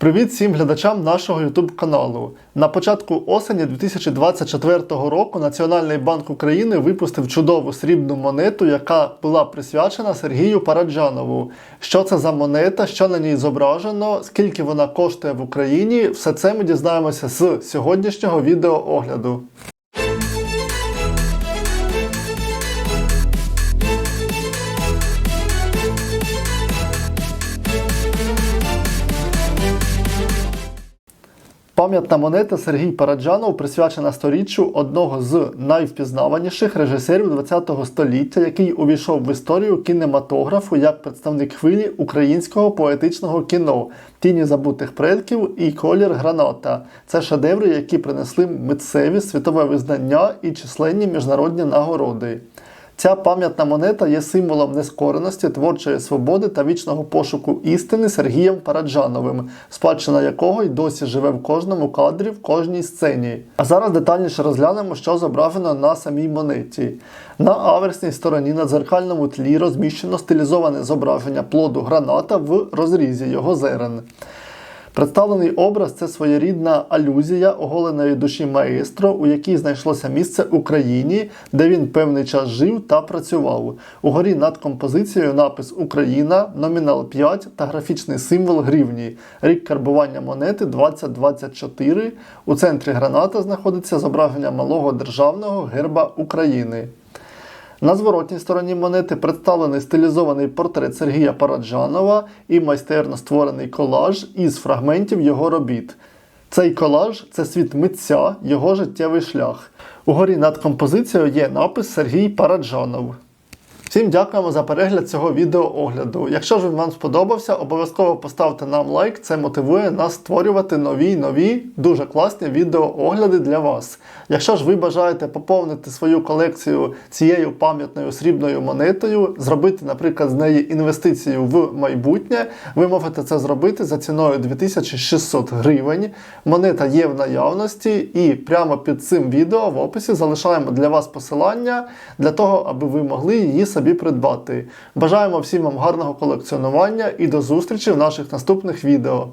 Привіт всім глядачам нашого YouTube каналу. На початку осені 2024 року Національний банк України випустив чудову срібну монету, яка була присвячена Сергію Параджанову. Що це за монета, що на ній зображено, скільки вона коштує в Україні, все це ми дізнаємося з сьогоднішнього відеоогляду. Пам'ятна монета Сергій Параджанов присвячена сторіччю одного з найвпізнаваніших режисерів ХХ століття, який увійшов в історію кінематографу як представник хвилі українського поетичного кіно, тіні забутих предків і колір граната. Це шедеври, які принесли митцеві світове визнання і численні міжнародні нагороди. Ця пам'ятна монета є символом нескореності, творчої свободи та вічного пошуку істини Сергієм Параджановим, спадщина якого й досі живе в кожному кадрі, в кожній сцені. А зараз детальніше розглянемо, що зображено на самій монеті. На аверсній стороні на дзеркальному тлі розміщено стилізоване зображення плоду граната в розрізі його зерен. Представлений образ це своєрідна алюзія оголеної душі маестро, у якій знайшлося місце Україні, де він певний час жив та працював. Угорі над композицією напис Україна, номінал 5 та графічний символ гривні. Рік карбування монети 2024. У центрі граната знаходиться зображення малого державного герба України. На зворотній стороні монети представлений стилізований портрет Сергія Параджанова і майстерно створений колаж із фрагментів його робіт. Цей колаж це світ митця, його життєвий шлях. Угорі над композицією є напис Сергій Параджанов. Всім дякуємо за перегляд цього відеоогляду. Якщо ж він вам сподобався, обов'язково поставте нам лайк, це мотивує нас створювати нові нові дуже класні відеоогляди для вас. Якщо ж ви бажаєте поповнити свою колекцію цією пам'ятною срібною монетою, зробити, наприклад, з неї інвестицію в майбутнє, ви можете це зробити за ціною 2600 гривень. Монета є в наявності, і прямо під цим відео в описі залишаємо для вас посилання для того, аби ви могли її собі придбати. Бажаємо всім вам гарного колекціонування і до зустрічі в наших наступних відео.